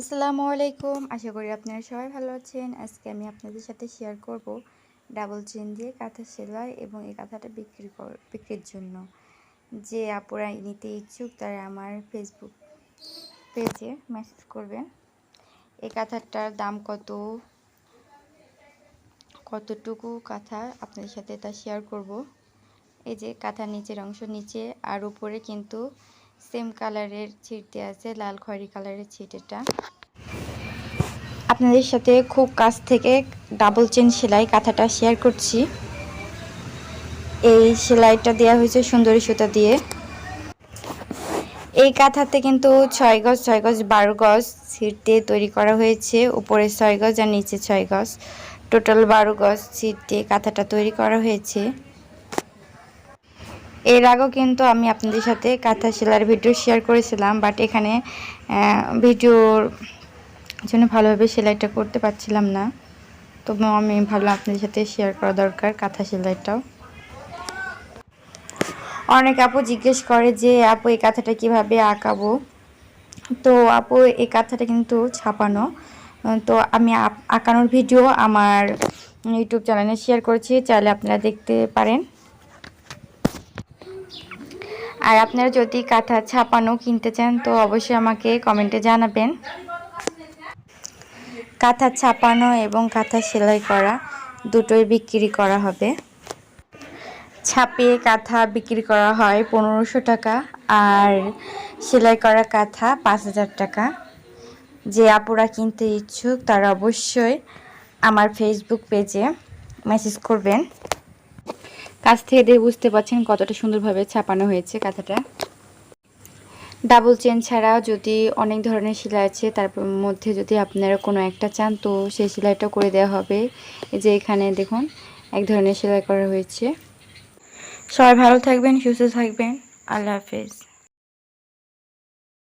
আসসালামু আলাইকুম। আশা করি আপনারা সবাই ভালো আছেন। আজকে আমি আপনাদের সাথে শেয়ার করব ডাবল চেন দিয়ে কাঁথা সেলাই এবং এই কাঁথাটা বিক্রি কর, বিক্রির জন্য। যে আপুরা নিতে ইচ্ছুক তারা আমার ফেসবুক পেজে মেসেজ করবেন। এই কাঁথাটার দাম কত, কতটুকু কাঁথা আপনাদের সাথে তা শেয়ার করব। এই যে কাঁথার নিচের অংশ নিচে আর উপরে কিন্তু সেম কালারের ছিট দেওয়া আছে, লাল খয়েরি কালারের ছিট এটা আপনাদের সাথে খুব কাছ থেকে ডাবল চেন সেলাই কাঁথাটা শেয়ার করছি। এই সেলাইটা দেওয়া হয়েছে সুন্দরী সুতা দিয়ে। এই কাঁথাতে কিন্তু ছয় গজ ছয় গজ, বারো গজ ছিট দিয়ে তৈরি করা হয়েছে। উপরে ছয় গজ আর নিচে ছয় গজ। টোটাল বারো গজ ছিট দিয়ে কাঁথাটা তৈরি করা হয়েছে। এর আগেও কিন্তু আমি আপনাদের সাথে কাঁথা সেলার ভিডিও শেয়ার করেছিলাম বাট এখানে ভিডিওর জন্য ভালোভাবে সেলাইটা করতে পারছিলাম না। তো আমি ভাবলাম আপনাদের সাথে শেয়ার করা দরকার কাঁথা সেলাইটাও অনেক আপু জিজ্ঞেস করে যে, আপু, এই কাঁথাটা কীভাবে আঁকাবো? তো আপু, এই কাঁথাটা কিন্তু ছাপানো। তো আমি আঁকানোর ভিডিও আমার ইউটিউব চ্যানেলে শেয়ার করেছি, চাইলে আপনারা দেখতে পারেন। আর আপনারা যদি কাঁথা ছাপানো কিনতে চান, তো অবশ্যই আমাকে কমেন্টে জানাবেন। কাঁথা ছাপানো এবং কাঁথা সেলাই করা দুটোই বিক্রি করা হবে। ছাপিয়ে কাঁথা বিক্রি করা হয় পনেরোশো টাকা আর সেলাই করা কাঁথা পাঁচ হাজার টাকা। যে আপুরা কিনতে ইচ্ছুক, তারা অবশ্যই আমার ফেসবুক পেজে মেসেজ করবেন। কাছ থেকে দিয়ে বুঝতে পারছেন কতটা সুন্দরভাবে ছাপানো হয়েছে কাঁথাটা। ডাবল চেন ছাড়া যদি অনেক ধরনের সেলাই আছে, তার মধ্যে যদি আপনারা কোনো একটা চান, তো সেই সেলাইটা করে দেওয়া হবে। এই যে এখানে দেখুন, এক ধরনের সেলাই করা হয়েছে। সবাই ভালো থাকবেন, সুস্থ থাকবেন। আল্লাহ হাফেজ।